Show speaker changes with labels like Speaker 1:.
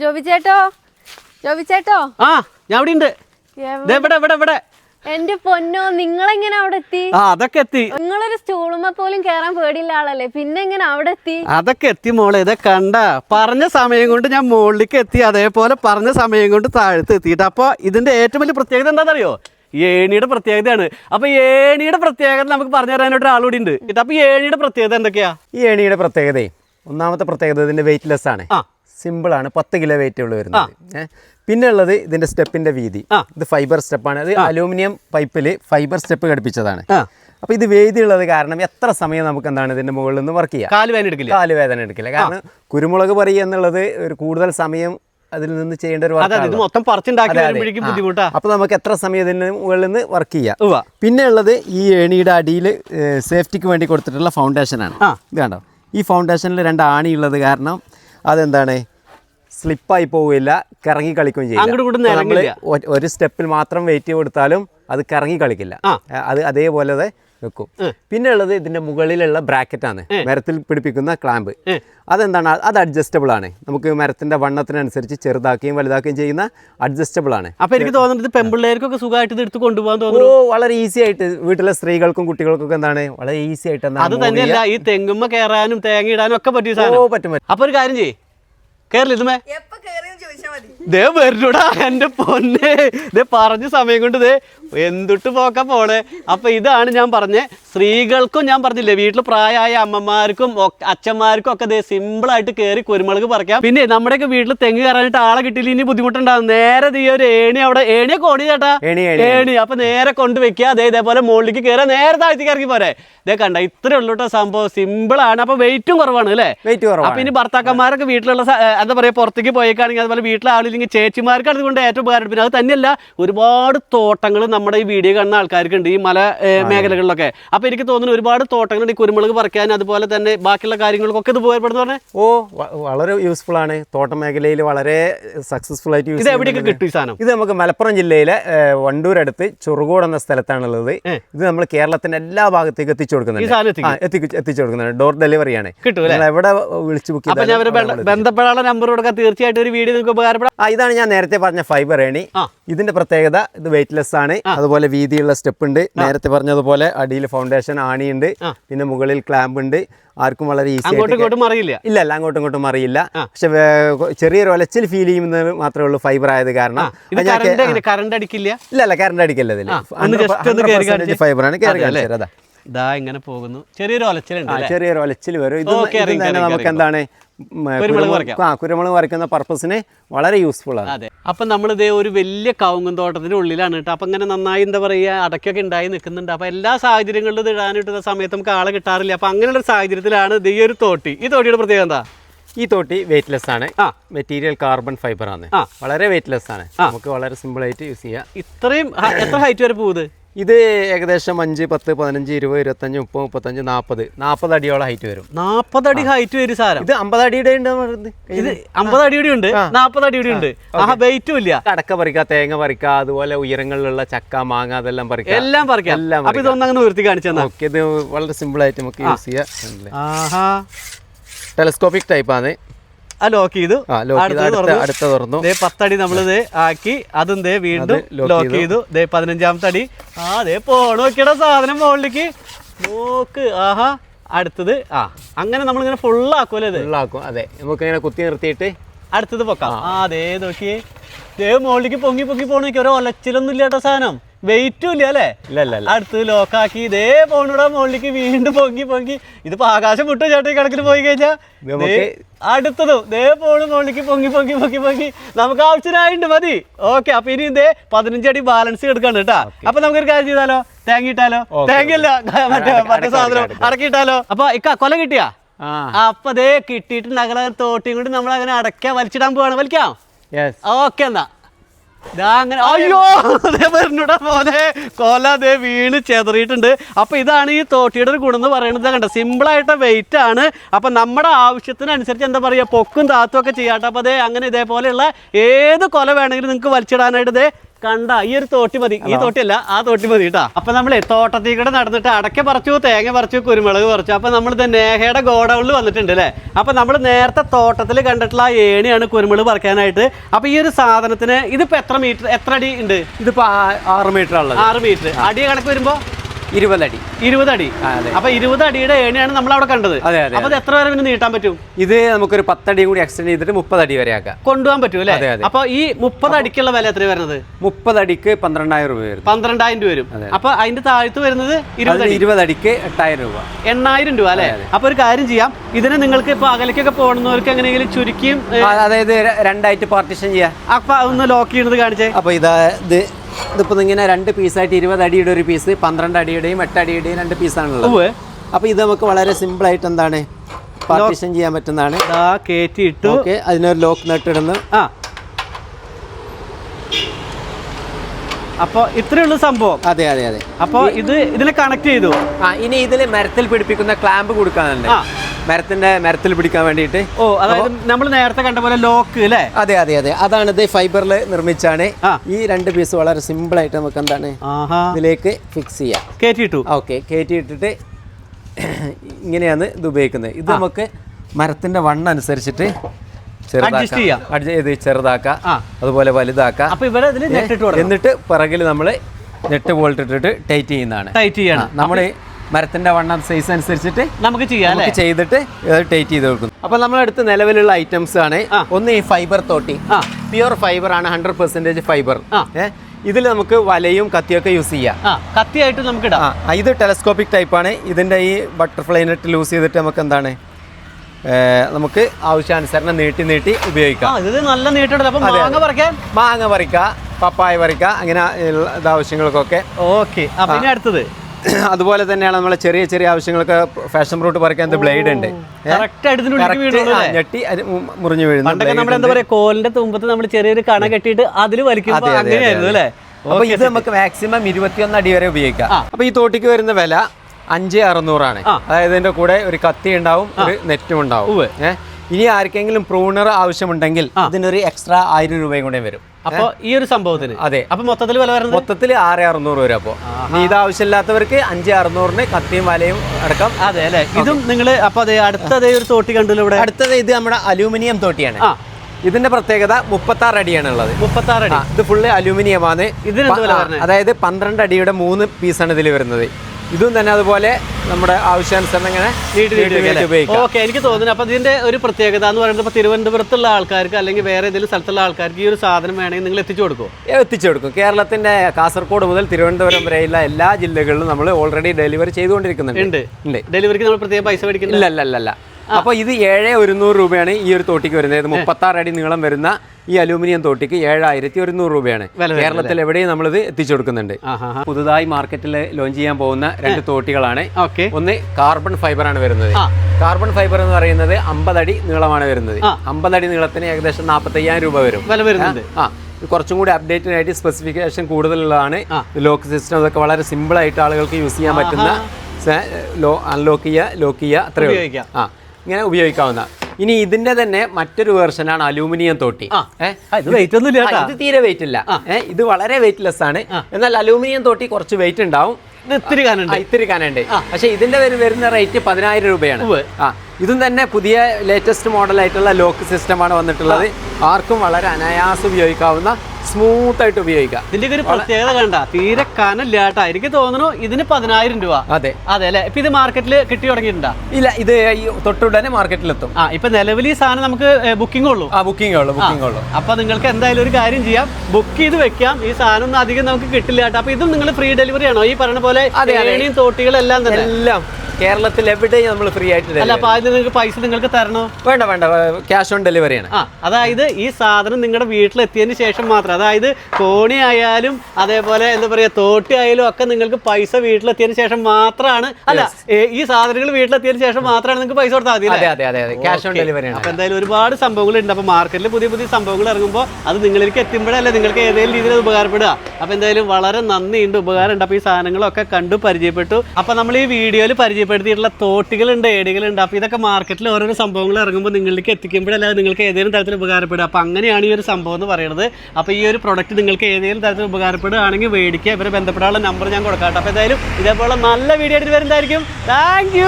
Speaker 1: ജോബി ചേട്ടോ? ജോബി ചേട്ടോ?
Speaker 2: ആ ഞാൻ ഇവിടെ ഉണ്ട്. ദേ ഇവിടെ ഇവിടെ ഇവിടെ.
Speaker 1: എന്റെ പൊന്നോ നിങ്ങളെങ്ങനെ അവിടെ എത്തി?
Speaker 2: ആ അതൊക്കെ എത്തി.
Speaker 1: നിങ്ങളൊരു സ്റ്റൂളുമ്മ പോലും കേറാൻ പേടിയുള്ള ആളല്ലേ? പിന്നെ എങ്ങനെ അവിടെ എത്തി?
Speaker 2: അതൊക്കെ എത്തി മോളെ ഇതൊക്കെ കണ്ട. പറഞ്ഞ സമയം കൊണ്ട് ഞാൻ മുകളിലേക്ക് എത്തി അതേപോലെ പറഞ്ഞ സമയം കൊണ്ട് താഴത്ത് എത്തിയിട്ട്. അപ്പോൾ ഇതിന്റെ ഏറ്റവും വലിയ പ്രത്യേകത എന്താണെന്നറിയോ? ഏണിയുടെ പ്രത്യേകതയാണ്. അപ്പൊ ഏണിയുടെ പ്രത്യേകത നമുക്ക് പറഞ്ഞു തരാനായിട്ട് ഒരാളൂടി ഉണ്ട്. അപ്പൊ ഏണിയുടെ പ്രത്യേകത എന്തൊക്കെയാ?
Speaker 3: ഈ ഏണിയുടെ പ്രത്യേകത ഒന്നാമത്തെ പ്രത്യേകത ഇതിന്റെ വെയിറ്റ്ലെസ് ആണ്.
Speaker 2: ആ.
Speaker 3: സിമ്പിൾ ആണ് പത്ത് കിലോ വെയിറ്റ് ഉള്ള വരുന്നത്. പിന്നെ ഉള്ളത് ഇതിന്റെ സ്റ്റെപ്പിന്റെ വീതി. ഇത് ഫൈബർ സ്റ്റെപ്പാണ്. അത് അലൂമിനിയം പൈപ്പിൽ ഫൈബർ സ്റ്റെപ്പ് ഘടിപ്പിച്ചതാണ്.
Speaker 2: അപ്പോൾ
Speaker 3: അപ്പൊ ഇത് വേദി ഉള്ളത് കാരണം എത്ര സമയം നമുക്ക് എന്താണ് ഇതിന്റെ മുകളിൽ നിന്ന് വർക്ക് ചെയ്യാം?
Speaker 2: കാൽ വേദന എടുക്കില്ല.
Speaker 3: കാൽ വേദന എടുക്കില്ല. കാരണം കുരുമുളക് പറയുക എന്നുള്ളത് ഒരു കൂടുതൽ സമയം അതിൽ നിന്ന് ചെയ്യേണ്ട ഒരു വർക്ക്
Speaker 2: മൊത്തം പറിച്ചുണ്ടാക്കി വരുമ്പോഴേക്കും ബുദ്ധിമുട്ടാ.
Speaker 3: അപ്പൊ നമുക്ക് എത്ര സമയം ഇതിന് മുകളിൽ നിന്ന് വർക്ക് ചെയ്യാം. പിന്നെ ഉള്ളത് ഈ ഏണിയുടെ അടിയിൽ സേഫ്റ്റിക്ക് വേണ്ടി കൊടുത്തിട്ടുള്ള ഫൗണ്ടേഷൻ
Speaker 2: ആണ്.
Speaker 3: ഇത് കണ്ടോ? ഈ ഫൗണ്ടേഷനിൽ രണ്ട് ആണി ഉള്ളത് കാരണം അതെന്താണ്? സ്ലിപ്പായി പോവില്ല കറങ്ങി കളിക്കുകയും ചെയ്യും ഒരു സ്റ്റെപ്പിൽ മാത്രം വെയിറ്റ് കൊടുത്താലും അത് കറങ്ങി കളിക്കില്ല. അത് അതേപോലെ വെക്കും. പിന്നെ ഉള്ളത് ഇതിന്റെ മുകളിലുള്ള ബ്രാക്കറ്റാണ് മരത്തിൽ പിടിപ്പിക്കുന്ന ക്ലാമ്പ്. അതെന്താണ്? അത് അഡ്ജസ്റ്റബിൾ ആണ്. നമുക്ക് മരത്തിന്റെ വണ്ണത്തിനനുസരിച്ച് ചെറുതാക്കുകയും വലുതാക്കുകയും ചെയ്യുന്ന അഡ്ജസ്റ്റബിൾ ആണ്.
Speaker 2: അപ്പൊ എനിക്ക് തോന്നുന്നത് പെമ്പിള്ളേർക്കൊക്കെ സുഖമായിട്ട് ഇത് എടുത്ത് കൊണ്ടുപോകാൻ തോന്നുന്നു.
Speaker 3: വളരെ ഈസി ആയിട്ട് വീട്ടിലെ സ്ത്രീകൾക്കും കുട്ടികൾക്കൊക്കെ എന്താണ്? വളരെ ഈസി ആയിട്ട്
Speaker 2: അത് തന്നെയല്ല ഈ തെങ്ങുമ്മ കയറാനും തേങ്ങ ഇടാനും ഒക്കെ പറ്റിയ സാധനം.
Speaker 3: പറ്റും.
Speaker 2: അപ്പൊ ഒരു കാര്യം ചെയ്യ്. കേറില്ല ഇതുമേ?
Speaker 4: എപ്പോ കേറിയെന്ന്
Speaker 2: ദേ വരുന്നുടാ എന്റെ പൊന്നെ. ദേ പറഞ്ഞ സമയം കൊണ്ട് ദേ എന്തുട്ട് പോക്ക പോണേ. അപ്പൊ ഇതാണ് ഞാൻ പറഞ്ഞേ സ്ത്രീകൾക്കും ഞാൻ പറഞ്ഞില്ലേ വീട്ടിൽ പ്രായമായ അമ്മമാർക്കും അച്ഛന്മാർക്കും ഒക്കെ ദേ സിമ്പിൾ ആയിട്ട് കയറി കുരുമുളക് പറിക്കാം. പിന്നെ നമ്മുടെയൊക്കെ വീട്ടിൽ തെങ്ങ് കയറാനായിട്ട് ആളെ കിട്ടിയില്ല ഇനി ബുദ്ധിമുട്ടുണ്ടാകും നേരെ ഈ ഒരു ഏണി അവിടെ ഏണിയൊക്കെ ഓടി ചേട്ടാ.
Speaker 3: ഏണി,
Speaker 2: അപ്പൊ നേരെ കൊണ്ട് വെക്കുക. അതേ ഇതേപോലെ മുകളിലേക്ക് കയറാൻ നേരെ താഴ്ത്തിക്ക് ഇറങ്ങി പോരെ. ഇതേ കണ്ട ഇത്രേ ഉള്ളൂ കേട്ടോ സംഭവം. സിമ്പിൾ ആണ്. അപ്പൊ വെയിറ്റും കുറവാണ് അല്ലേ?
Speaker 3: വെയിറ്റ്
Speaker 2: അപ്പൊ ഇനി ഭർത്താക്കന്മാരൊക്കെ വീട്ടിലുള്ള എന്താ പറയാ പുറത്തേക്ക് പോയേക്കാണെങ്കിൽ അതുപോലെ വീട്ടിലെ ആളില്ലെങ്കിൽ ചേച്ചിമാർക്ക് അതുകൊണ്ട് ഏറ്റവും ഉപകാരം പിന്നെ അത് തന്നെയല്ല ഒരുപാട് തോട്ടങ്ങൾ നമ്മുടെ ഈ വീഡിയോ കാണുന്ന ആൾക്കാർക്ക് ഉണ്ട് ഈ മല മേഖലകളിലൊക്കെ. അപ്പൊ എനിക്ക് തോന്നുന്നു ഒരുപാട് തോട്ടങ്ങളുണ്ട്. ഈ കുരുമുളക് പറിക്കാൻ അതുപോലെ തന്നെ ബാക്കിയുള്ള കാര്യങ്ങൾക്കൊക്കെ ഇത് ഉപകാരപ്പെടുന്നു പറഞ്ഞേ.
Speaker 3: ഓ വളരെ യൂസ്ഫുൾ ആണ്. തോട്ട മേഖലയിൽ വളരെ സക്സസ്ഫുൾ ആയിട്ട്
Speaker 2: ഇത് എവിടെയൊക്കെ കിട്ടും ഈ സാധനം?
Speaker 3: ഇത് നമുക്ക് മലപ്പുറം ജില്ലയിലെ വണ്ടൂർ അടുത്ത് ചെറുകോട് എന്ന സ്ഥലത്താണുള്ളത്. ഇത് നമ്മൾ കേരളത്തിന്റെ എല്ലാ ഭാഗത്തേക്കും എത്തിച്ചു
Speaker 2: കൊടുക്കുന്നത്
Speaker 3: കൊടുക്കുന്നുണ്ട് എത്തിച്ചു കൊടുക്കുന്നുണ്ട്. ഡോർ ഡെലിവറി ആണ്. എവിടെ വിളിച്ചു ബുക്ക്
Speaker 2: ബന്ധപ്പെടാനുള്ള നമ്പർ കൊടുക്കാൻ തീർച്ചയായിട്ടും ഒരു വീഡിയോ നിങ്ങൾക്ക് ഉപകാരപ്പെടാം.
Speaker 3: ആ ഇതാണ് ഞാൻ നേരത്തെ പറഞ്ഞ ഫൈബർ ഏണി. ഇതിന്റെ പ്രത്യേകത ഇത് വെയിറ്റ്ലെസ് ആണ്. അതുപോലെ വീതിയുള്ള സ്റ്റെപ്പ് ഉണ്ട്. നേരത്തെ പറഞ്ഞതുപോലെ അടിയിൽ ഫൗണ്ടേഷൻ ആണിയുണ്ട് പിന്നെ മുകളിൽ ക്ലാമ്പ് ഉണ്ട്. ആർക്കും വളരെ ഈസി
Speaker 2: അങ്ങോട്ടും
Speaker 3: ആയിട്ട്
Speaker 2: ഇങ്ങോട്ടും അറിയില്ല
Speaker 3: ഇല്ല അല്ല അങ്ങോട്ടും ഇങ്ങോട്ടും അറിയില്ല പക്ഷെ ചെറിയൊരു ഒലച്ചിൽ ഫീൽ ചെയ്യുന്നത് മാത്രമേ ഉള്ളൂ ഫൈബർ ആയത് കാരണം.
Speaker 2: കറണ്ട് അടിക്കില്ല?
Speaker 3: ഇല്ല അല്ല കറണ്ട് അടിക്കില്ല ഇതിൽ
Speaker 2: കാണിച്ച്.
Speaker 3: ഫൈബർ ആണ് കയറി
Speaker 2: അതെ. ദാ ഇങ്ങനെ പോകുന്നു. ചെറിയൊരു ഒലച്ചിലുണ്ട്?
Speaker 3: ചെറിയൊരു ഒലച്ചിൽ വരും. ഇത് ഇത് തന്നെ നമുക്ക് എന്താണ്. ആ കുരുമുളക് വരയ്ക്കുന്ന പർപ്പസിന് വളരെ യൂസ്ഫുൾ ആണ്.
Speaker 2: അതെ. അപ്പം നമ്മളിതേ ഒരു വലിയ കവുങ്ങും തോട്ടത്തിന്റെ ഉള്ളിലാണ് കേട്ടോ. അപ്പം ഇങ്ങനെ നന്നായി എന്താ പറയുക അടയ്ക്കൊക്കെ ഉണ്ടായി നിൽക്കുന്നുണ്ട്. അപ്പം എല്ലാ സാഹചര്യങ്ങളിലും ഇത് ഇടാനായിട്ട് സമയത്ത് നമുക്ക് ആളെ കിട്ടാറില്ല. അപ്പം അങ്ങനെയുള്ള സാഹചര്യത്തിലാണ് ഇത് ഈ ഒരു തോട്ടി. ഈ തോട്ടിയുടെ പ്രത്യേകത എന്താ?
Speaker 3: ഈ തോട്ടി വെയിറ്റ്ലെസ് ആണ്.
Speaker 2: ആ.
Speaker 3: മെറ്റീരിയൽ കാർബൺ ഫൈബർ ആണ്.
Speaker 2: ആ.
Speaker 3: വളരെ വെയിറ്റ്ലെസ് ആണ്. നമുക്ക് വളരെ സിമ്പിൾ ആയിട്ട് യൂസ് ചെയ്യാം.
Speaker 2: ഇത്രയും എത്ര ഹൈറ്റ് വരെ പോകുന്നത്
Speaker 3: ഇത് ഏകദേശം അഞ്ച് പത്ത് പതിനഞ്ച് ഇരുപത് ഇരുപത്തഞ്ച് മുപ്പത് മുപ്പത്തഞ്ച് നാൽപ്പത് നാൽപ്പത് അടിയോളം ഹൈറ്റ് വരും.
Speaker 2: നാൽപ്പത് അടി ഹൈറ്റ് വരും സാരം
Speaker 3: ഇത് അമ്പത് അടിയുടെ ഉണ്ട്.
Speaker 2: ഇത് അമ്പത് അടിയുടെ ഉണ്ട് നാൽപ്പത് അടിയുടെ ഉണ്ട്. ആ വെയിറ്റും ഇല്ല.
Speaker 3: കടക്ക പറിക്കുക തേങ്ങ പറിക്കുക അതുപോലെ ഉയരങ്ങളിലുള്ള ചക്ക മാങ്ങ അതെല്ലാം പറിക്കുക
Speaker 2: എല്ലാം പറിക്കുക
Speaker 3: എല്ലാം
Speaker 2: അപ്പൊ ഇതൊന്നും അങ്ങനെ ഉയർത്തി കാണിച്ചു തന്നാ.
Speaker 3: ഓക്കെ ഇത് വളരെ സിമ്പിൾ ആയിട്ട് നമുക്ക് യൂസ് ചെയ്യാം. ടെലസ്കോപ്പിക് ടൈപ്പ് ആണ്.
Speaker 2: ആ ലോക്ക് ചെയ്തു.
Speaker 3: അടുത്ത
Speaker 2: തുറന്നു. ദേ പത്തടി ദേ ആക്കി അതും ദേ വീണ്ടും ലോക്ക് ചെയ്തു. ദേ പതിനഞ്ചാമത്തെ അടി. ആ ദേ പോണോക്കിയുടെ നോക്കിയട സാധനം മുകളിലേക്ക്. നോക്ക് ആഹാ അടുത്തത് ആ. അങ്ങനെ നമ്മളിങ്ങനെ ഫുള്ളാക്കുമല്ലോ ഇത്?
Speaker 3: ഫുള്ളാക്കും അതെ നമുക്ക് ഇങ്ങനെ കുത്തി നിർത്തിയിട്ട്
Speaker 2: അടുത്തത് പൊക്കാം. ആ. ദേ നോക്കിയേ. ദേ മുകളിലേക്ക് പൊങ്ങി പൊങ്ങി നോക്കി ഒരു ഒലച്ചിലൊന്നും ഇല്ലാത്ത സാധനം. വെയിറ്റും ഇല്ല അല്ലേ? അടുത്ത് ലോക്കാക്കി ഇതേ ഫോണിടെ മുകളിലേക്ക് വീണ്ടും പൊങ്ങി പൊങ്ങി. ഇതിപ്പോ ആകാശം വിട്ടു ചേട്ടൻ കണക്കിൽ പോയി കഴിഞ്ഞാൽ അടുത്തതും. ഇതേ പോണ് മുകളിലേക്ക് പൊങ്ങി പൊങ്ങി പൊങ്ങി പൊങ്ങി. നമുക്ക് ആവശ്യമായിട്ടുണ്ട് മതി. ഓക്കെ അപ്പൊ ഇനി ഇതേ പതിനഞ്ചടി ബാലൻസ് എടുക്കണം കേട്ടാ. അപ്പൊ നമുക്കൊരു കാര്യം ചെയ്താലോ? തേങ്ങ ഇട്ടാലോ? തേങ്ങ ഇല്ല. മറ്റേ മറ്റേ സാധനം
Speaker 3: അടക്ക.
Speaker 2: അടക്കിയിട്ടാലോ അപ്പൊ ഇക്ക കൊല കിട്ടിയാ? അപ്പൊ അതേ കിട്ടിയിട്ട് നഗല തോട്ടിയും കൊണ്ട് നമ്മൾ അങ്ങനെ അടയ്ക്കാൻ വലിച്ചിടാൻ പോവാണ്. വലിക്കാം? ഓക്കെ എന്നാ. അങ്ങനെ അയ്യോ! ദേ പറഞ്ഞൂടാ മോനെ. കൊല ദേ വീണ് ചെതറിയിട്ടുണ്ട്. അപ്പൊ ഇതാണ് ഈ തോട്ടിയുടെ ഒരു ഗുണം എന്ന് പറയുന്നത്. കണ്ട സിമ്പിൾ ആയിട്ട് വെയിറ്റ് ആണ്. അപ്പൊ നമ്മുടെ ആവശ്യത്തിനനുസരിച്ച് എന്താ പറയുക പൊക്കും താത്തും ഒക്കെ ചെയ്യാട്ടോ. അപ്പൊ അതെ അങ്ങനെ ഇതേപോലെയുള്ള ഏത് കൊല വേണമെങ്കിലും നിങ്ങൾക്ക് വലിച്ചിടാനായിട്ട് ദേ കണ്ട ഈ ഒരു തോട്ടി മതി. ഈ തോട്ടിയല്ല ആ തോട്ടി മതി കേട്ടാ. അപ്പൊ നമ്മളെ തോട്ടത്തിൽ കൂടെ നടന്നിട്ട് അടക്ക പറിച്ചു തേങ്ങ പറിച്ചു കുരുമുളക് പറിച്ചു. അപ്പൊ നമ്മൾ ഇത് നേഹയുടെ ഗോഡൌണിൽ വന്നിട്ടുണ്ട് അല്ലേ? അപ്പൊ നമ്മൾ നേരത്തെ തോട്ടത്തിൽ കണ്ടിട്ടുള്ള ആ ഏണിയാണ് കുരുമുളക് പറിക്കാനായിട്ട്. അപ്പൊ ഈ ഒരു സാധനത്തിന് ഇതിപ്പോ എത്ര മീറ്റർ എത്ര അടി ഉണ്ട്?
Speaker 3: ഇതിപ്പോ ആറ് മീറ്റർ
Speaker 2: ആറ് മീറ്റർ. അടി കണക്ക് വരുമ്പോ?
Speaker 3: ഇരുപതടി. ഇരുപതടി.
Speaker 2: അപ്പൊ ഇരുപത് അടിയുടെ ഏണിയാണ് നമ്മൾ അവിടെ കണ്ടത്.
Speaker 3: അതെ, അതെ,
Speaker 2: അപ്പൊ എത്ര വരെ പിന്നെ നീട്ടാൻ പറ്റും?
Speaker 3: ഇത് നമുക്കൊരു പത്തടി കൂടി എക്സ്റ്റെൻഡ് ചെയ്തിട്ട് മുപ്പത് അടി വരെ ആക്കാം.
Speaker 2: കൊണ്ടുപോകാൻ പറ്റും അല്ലേ?
Speaker 3: അതെ, അതെ.
Speaker 2: അപ്പൊ ഈ മുപ്പത് അടിക്കുള്ള വില എത്ര വരുന്നത്?
Speaker 3: മുപ്പത് അടിക്ക് പന്ത്രണ്ടായിരം രൂപ വരും
Speaker 2: പന്ത്രണ്ടായിരം രൂപ വരും. അപ്പൊ അതിന്റെ താഴത്ത് വരുന്നത് ഇരുപത്
Speaker 3: അതിന്
Speaker 2: അടി
Speaker 3: ഇരുപത് അടിക്ക് എട്ടായിരം രൂപ.
Speaker 2: എണ്ണായിരം രൂപ അല്ലേ? അപ്പൊ ഒരു കാര്യം ചെയ്യാം. ഇതിനെ നിങ്ങൾക്ക് ഇപ്പൊ അകലേക്കൊക്കെ പോകുന്നവർക്ക് എങ്ങനെയെങ്കിലും ചുരുക്കിയും
Speaker 3: അതായത് രണ്ടായിട്ട് പാർട്ടിഷൻ ചെയ്യാം.
Speaker 2: അപ്പൊ ഒന്ന് ലോക്ക് ചെയ്യുന്നത് കാണിച്ചേ.
Speaker 3: അപ്പൊ ഇതാ ഇത് ഇതിപ്പോൾ ഇങ്ങനെ രണ്ട് പീസായിട്ട് ഇരുപത് അടിയുടെ ഒരു പീസ് പന്ത്രണ്ട് അടിയുടെയും എട്ട് അടിയുടെയും രണ്ട് പീസാണുള്ളത്. അപ്പോൾ ഇത് നമുക്ക് വളരെ സിമ്പിളായിട്ട് എന്താണ്? പാർട്ടീഷൻ ചെയ്യാൻ പറ്റുന്നതാണ്.
Speaker 2: ഇട്ടു
Speaker 3: ഓക്കെ അതിനൊരു ലോക്ക് നട്ടിടുന്നു.
Speaker 2: ആ. അപ്പോൾ ഇത്രയേ ഉള്ളൂ സംഭവം.
Speaker 3: അതെ അതെ അതെ.
Speaker 2: അപ്പോൾ ഇത് ഇതിൽ കണക്ട് ചെയ്തു.
Speaker 3: ആ ഇനി ഇതിൽ മരത്തിൽ പിടിപ്പിക്കുന്ന ക്ലാമ്പ് കൊടുക്കാനുണ്ട്.
Speaker 2: ആ.
Speaker 3: മരത്തിന്റെ മരത്തിൽ പിടിക്കാൻ വേണ്ടിയിട്ട്.
Speaker 2: ഓ അതായത് നമ്മൾ നേരത്തെ കണ്ട പോലെ ലോക്ക് അല്ലേ
Speaker 3: അതെ അതെ അതെ. അതാണ് ഇത് ഫൈബറിൽ നിർമ്മിച്ചാണ്. ഈ രണ്ട് പീസ് വളരെ സിമ്പിൾ ആയിട്ട് നമുക്ക് എന്താണ് ഇതിലേക്ക് ഫിക്സ് ചെയ്യാം.
Speaker 2: കയറ്റിയിട്ടു
Speaker 3: ഓക്കെ കയറ്റിയിട്ടിട്ട് ഇങ്ങനെയാണ് ഇത് ഉപയോഗിക്കുന്നത്. ഇത് നമുക്ക് മരത്തിന്റെ വണ്ണം അനുസരിച്ചിട്ട് ചെറുതാക്കാം. അതുപോലെ വലുതാക്കാം. എന്നിട്ട് പിറകിൽ നമ്മൾ നെറ്റ് ബോൾട്ട് ഇട്ടിട്ട് ടൈറ്റ് ചെയ്യുന്നതാണ്.
Speaker 2: ടൈറ്റ് ചെയ്യണം.
Speaker 3: നമ്മൾ മരത്തിന്റെ വണ്ണം സൈസ് അനുസരിച്ചിട്ട്
Speaker 2: നമുക്ക് ചെയ്യാം
Speaker 3: ചെയ്തിട്ട് ടൈറ്റ് ചെയ്ത് കൊടുക്കും അപ്പൊ നമ്മളെടുത്ത് നിലവിലുള്ള ഐറ്റംസ് ആണ് ഒന്ന് ഈ ഫൈബർ തോട്ടി.
Speaker 2: പ്യുർ
Speaker 3: പ്യുവർ ഫൈബർ ആണ് ഹൺഡ്രഡ് പെർസെന്റേജ് ഫൈബർ. ഇതിൽ നമുക്ക് വലയും കത്തിയൊക്കെ യൂസ് ചെയ്യാം.
Speaker 2: കത്തിയായിട്ട് നമുക്ക് ഇടാം
Speaker 3: ഇത് ടെലസ്കോപ്പിക് ടൈപ്പാണ് ഇതിന്റെ ഈ ബട്ടർഫ്ലൈ നെറ്റ് ലൂസ് ചെയ്തിട്ട് നമുക്ക് എന്താണ്? നമുക്ക് ആവശ്യാനുസരണം നീട്ടി നീട്ടി ഉപയോഗിക്കാം.
Speaker 2: ഇത് നല്ല നീട്ടിടല്ലോ അപ്പൊ മാങ്ങ പറിക്കാൻ?
Speaker 3: മാങ്ങ പറിക്കുക പപ്പായ പറിക്കുക അങ്ങനെ ഇതാവശ്യങ്ങൾക്കൊക്കെ
Speaker 2: ഓക്കെ അടുത്തത്.
Speaker 3: അതുപോലെ തന്നെയാണ് നമ്മളെ ചെറിയ ചെറിയ ആവശ്യങ്ങൾക്ക് ഫാഷൻ ഫ്രൂട്ട് പറിക്കാൻ ബ്ലേഡ് ഉണ്ട്. ഞെട്ടി മുറിഞ്ഞു വീഴുന്നു
Speaker 2: നമ്മൾ എന്താ പറയാ കോലിന്റെ തുമ്പത്ത് നമ്മൾ ചെറിയൊരു കണ കെട്ടിയിട്ട് അതിൽ
Speaker 3: വലിക്കുമ്പോൾ
Speaker 2: അങ്ങനെയായിരുന്നു അല്ലേ?
Speaker 3: അപ്പൊ ഇത് നമുക്ക് മാക്സിമം ഇരുപത്തിയൊന്ന് അടി വരെ ഉപയോഗിക്കാം. അപ്പൊ ഈ തോട്ടിക്ക് വരുന്ന വില അഞ്ച് അറുന്നൂറാണ്. അതായത് ഇതിന്റെ കൂടെ ഒരു കത്തി ഉണ്ടാവും ഒരു നെറ്റും ഉണ്ടാവും.
Speaker 2: ഉവ്വ്.
Speaker 3: ഇനി ആർക്കെങ്കിലും പ്രൂണർ ആവശ്യമുണ്ടെങ്കിൽ അതിനൊരു എക്സ്ട്രാ ആയിരം രൂപയും കൂടെ വരും.
Speaker 2: അപ്പൊ ഈ ഒരു സംഭവത്തിന്?
Speaker 3: അതെ.
Speaker 2: അപ്പൊ മൊത്തത്തിൽ വില വരുന്നത്?
Speaker 3: മൊത്തത്തിൽ ആറ് അറുന്നൂറ് വരും അപ്പോൾ ഇനി ഇത് ആവശ്യമില്ലാത്തവർക്ക് അഞ്ച് അറുന്നൂറിന് കത്തിയും വലയും അടക്കം.
Speaker 2: അതെ അല്ലെ? ഇതും നിങ്ങൾ അപ്പൊ അതെ അടുത്തത് ഒരു തോട്ടി കണ്ടല്ലോ ഇവിടെ?
Speaker 3: അടുത്തത് ഇത് നമ്മുടെ അലൂമിനിയം തോട്ടിയാണ്. ഇതിന്റെ പ്രത്യേകത മുപ്പത്തി ആറ് അടിയാണ് ഉള്ളത്
Speaker 2: മുപ്പത്തി ആറ് അടി
Speaker 3: ഇത് ഫുള്ള് അലൂമിനിയം ആണ്
Speaker 2: ഇതിന്?
Speaker 3: അതായത് പന്ത്രണ്ട് അടിയുടെ മൂന്ന് പീസാണ് ഇതിൽ വരുന്നത്. ഇതും തന്നെ അതുപോലെ നമ്മുടെ ആവശ്യാനുസരണം ഇങ്ങനെ
Speaker 2: നീട്ടി നീട്ടി
Speaker 3: നീട്ടി നീട്ടി ഉപയോഗിക്കാം.
Speaker 2: ഓക്കെ എനിക്ക് തോന്നുന്നു. അപ്പൊ ഇതിന്റെ ഒരു പ്രത്യേകത എന്ന് പറയുന്നത് ഇപ്പൊ തിരുവനന്തപുരത്തുള്ള ആൾക്കാർക്ക് അല്ലെങ്കിൽ വേറെ ഏതെങ്കിലും സ്ഥലത്തുള്ള ആൾക്കാർക്ക് ഈ ഒരു സാധനം വേണമെങ്കിൽ നിങ്ങൾ എത്തിച്ചു കൊടുക്കും
Speaker 3: എത്തിച്ചു കൊടുക്കും. കേരളത്തിന്റെ കാസർഗോഡ് മുതൽ തിരുവനന്തപുരം വരെയുള്ള എല്ലാ ജില്ലകളിലും നമ്മൾ ഓൾറെഡി ഡെലിവറി ചെയ്തുകൊണ്ടിരിക്കുന്നുണ്ട്.
Speaker 2: ഉണ്ട്. ഡെലിവറിക്ക് നമ്മൾ പ്രത്യേകം പൈസ മേടിക്കുന്നില്ല
Speaker 3: അല്ല അല്ല അപ്പോൾ ഇത് ഏഴ് ഒരുന്നൂറ് രൂപയാണ് ഈ ഒരു തോട്ടിക്ക് വരുന്നത്. മുപ്പത്തി ആറ് അടി നീളം വരുന്ന ഈ അലൂമിനിയം തോട്ടിക്ക് ഏഴായിരത്തി ഒരുന്നൂറ് രൂപയാണ്. കേരളത്തിൽ എവിടെയും നമ്മളിത് എത്തിച്ചു കൊടുക്കുന്നുണ്ട്. പുതുതായി മാർക്കറ്റിൽ ലോഞ്ച് ചെയ്യാൻ പോകുന്ന രണ്ട് തോട്ടികളാണ്.
Speaker 2: ഓക്കെ.
Speaker 3: ഒന്ന് കാർബൺ ഫൈബർ ആണ് വരുന്നത് കാർബൺ ഫൈബർ എന്ന് പറയുന്നത് അമ്പതടി അടി നീളമാണ് വരുന്നത്. അമ്പതടി നീളത്തിന് ഏകദേശം നാൽപ്പത്തയ്യായിരം രൂപ വരും.
Speaker 2: വില വരുന്നുണ്ട്.
Speaker 3: ആ. കുറച്ചും കൂടി അപ്ഡേറ്റഡ് ആയിട്ട് സ്പെസിഫിക്കേഷൻ കൂടുതലുള്ളതാണ്. ലോക്ക് സിസ്റ്റം അതൊക്കെ വളരെ സിമ്പിൾ ആയിട്ട് ആളുകൾക്ക് യൂസ് ചെയ്യാൻ പറ്റുന്ന ലോ അൺലോക്ക് ചെയ്യുക ലോക്ക് ചെയ്യുക
Speaker 2: അത്രയും.
Speaker 3: ആ. ഇങ്ങനെ ഉപയോഗിക്കാവുന്ന. ഇനി ഇതിന്റെ തന്നെ മറ്റൊരു വേർഷനാണ് അലൂമിനിയം തോട്ടി.
Speaker 2: ഇത് വെയിറ്റ് ഒന്നും ഇല്ല
Speaker 3: ആ, ഇത് തീരെ വെയിറ്റ് ഇല്ല. ഇത് വളരെ വെയിറ്റ്ലെസ് ആണ്. എന്നാൽ അലൂമിനിയം തോട്ടി കുറച്ച് വെയിറ്റ് ഉണ്ടാവും.
Speaker 2: ഇത് ഇത്തിരി കാനുണ്ട്.
Speaker 3: ഇത്തിരി കാനുണ്ട്. പക്ഷെ ഇതിന്റെ വരു- വരുന്ന റേറ്റ് പതിനായിരം രൂപയാണ്. ആ. ഇതും തന്നെ പുതിയ ലേറ്റസ്റ്റ് മോഡലായിട്ടുള്ള ലോക്ക് സിസ്റ്റമാണ് വന്നിട്ടുള്ളത്. ആർക്കും വളരെ അനായാസം ഉപയോഗിക്കാവുന്ന സ്മൂത്ത് ആയിട്ട് ഉപയോഗിക്കാം.
Speaker 2: ഇതിന്റെ ഒരു പ്രത്യേകത കണ്ട തീരെ കനല്ല കേട്ടാ. എനിക്ക് തോന്നുന്നു ഇതിന് പതിനായിരം രൂപ.
Speaker 3: അതെ.
Speaker 2: അതെ അല്ലെ? ഇപ്പൊ ഇത് മാർക്കറ്റിൽ കിട്ടി തുടങ്ങിയിട്ടുണ്ടോ?
Speaker 3: ഇല്ല ഇത് ഈ തൊട്ടുടനെ മാർക്കറ്റിലെത്തും
Speaker 2: ആ ഇപ്പൊ നിലവിൽ ഈ സാധനം നമുക്ക് ബുക്കിംഗ് ഉള്ളൂ.
Speaker 3: ആ ബുക്കിംഗ് ഉള്ളൂ ബുക്കിംഗ് ഉള്ളൂ.
Speaker 2: അപ്പൊ നിങ്ങൾക്ക് എന്തായാലും ഒരു കാര്യം ചെയ്യാം. ബുക്ക് ചെയ്ത് വെക്കാം. ഈ സാധനം ഒന്നും അധികം നമുക്ക് കിട്ടില്ല കേട്ടോ. അപ്പൊ ഇതും നിങ്ങൾ ഫ്രീ ഡെലിവറി ആണോ? ഈ പറഞ്ഞ പോലെ. തോട്ടികളെല്ലാം തന്നെ.
Speaker 3: എല്ലാം. കേരളത്തിൽ എവിടെയും നമ്മൾ ഫ്രീ ആയിട്ട്
Speaker 2: അല്ല
Speaker 3: delivery
Speaker 2: അപ്പൊ ആദ്യം നിങ്ങൾക്ക് പൈസ നിങ്ങൾക്ക് തരണോ?
Speaker 3: വേണ്ട വേണ്ട ക്യാഷ് ഓൺ ഡെലിവറിയാണ്
Speaker 2: ആ അതായത് ഈ സാധനം നിങ്ങളുടെ വീട്ടിലെത്തിയതിന് ശേഷം മാത്രം. അതായത് കോണി ആയാലും അതേപോലെ എന്താ പറയാ തോട്ടി ആയാലും ഒക്കെ നിങ്ങൾക്ക് പൈസ വീട്ടിലെത്തിയതിന് ശേഷം മാത്രമാണ്. അല്ല ഈ സാധനങ്ങൾ വീട്ടിലെത്തിയതിന് ശേഷം മാത്രമാണ് നിങ്ങൾക്ക് പൈസ കൊടുത്താൽ മതി
Speaker 3: അതെ അതെ അതെ ക്യാഷ് ഓൺ ഡെലിവറി ആണ്.
Speaker 2: അപ്പൊ എന്തായാലും ഒരുപാട് സംഭവങ്ങൾ ഉണ്ട് അപ്പൊ മാർക്കറ്റിൽ പുതിയ പുതിയ സംഭവങ്ങൾ ഇറങ്ങുമ്പോൾ അത് നിങ്ങളിലേക്ക് എത്തുമ്പോഴല്ലേ നിങ്ങൾക്ക് ഏതെങ്കിലും രീതിയിൽ ഉപകാരപ്പെടുക. അപ്പൊ എന്തായാലും വളരെ നന്ദിയുണ്ട് ഉപകാരമുണ്ട്. അപ്പൊ ഈ സാധനങ്ങളൊക്കെ കണ്ടു പരിചയപ്പെട്ടു. അപ്പൊ നമ്മൾ ഈ വീഡിയോയിൽ പരിചയപ്പെട്ടു. ഉൾപ്പെടുത്തിയിട്ടുള്ള തോട്ടികളുണ്ട് ഏടികളുണ്ട്. അപ്പോൾ ഇതൊക്കെ മാർക്കറ്റിൽ ഓരോരോ സംഭവങ്ങൾ ഇറങ്ങുമ്പോൾ നിങ്ങളിലേക്ക് എത്തിക്കുമ്പോഴല്ലാതെ നിങ്ങൾക്ക് ഏതെങ്കിലും തരത്തിൽ ഉപകാരപ്പെടുക. അപ്പോൾ അങ്ങനെയാണ് ഈ ഒരു സംഭവം എന്ന് പറയുന്നത്. അപ്പോൾ ഈ ഒരു പ്രൊഡക്റ്റ് നിങ്ങൾക്ക് ഏതെങ്കിലും തരത്തിൽ ഉപകാരപ്പെടുകയാണെങ്കിൽ മേടിക്കുക. ഇവരെ ബന്ധപ്പെടാനുള്ള നമ്പർ ഞാൻ കൊടുക്കാം അപ്പോൾ എന്തായാലും ഇതേപോലെ നല്ല വീഡിയോ ആയിട്ട് വരുന്നതായിരിക്കും. താങ്ക്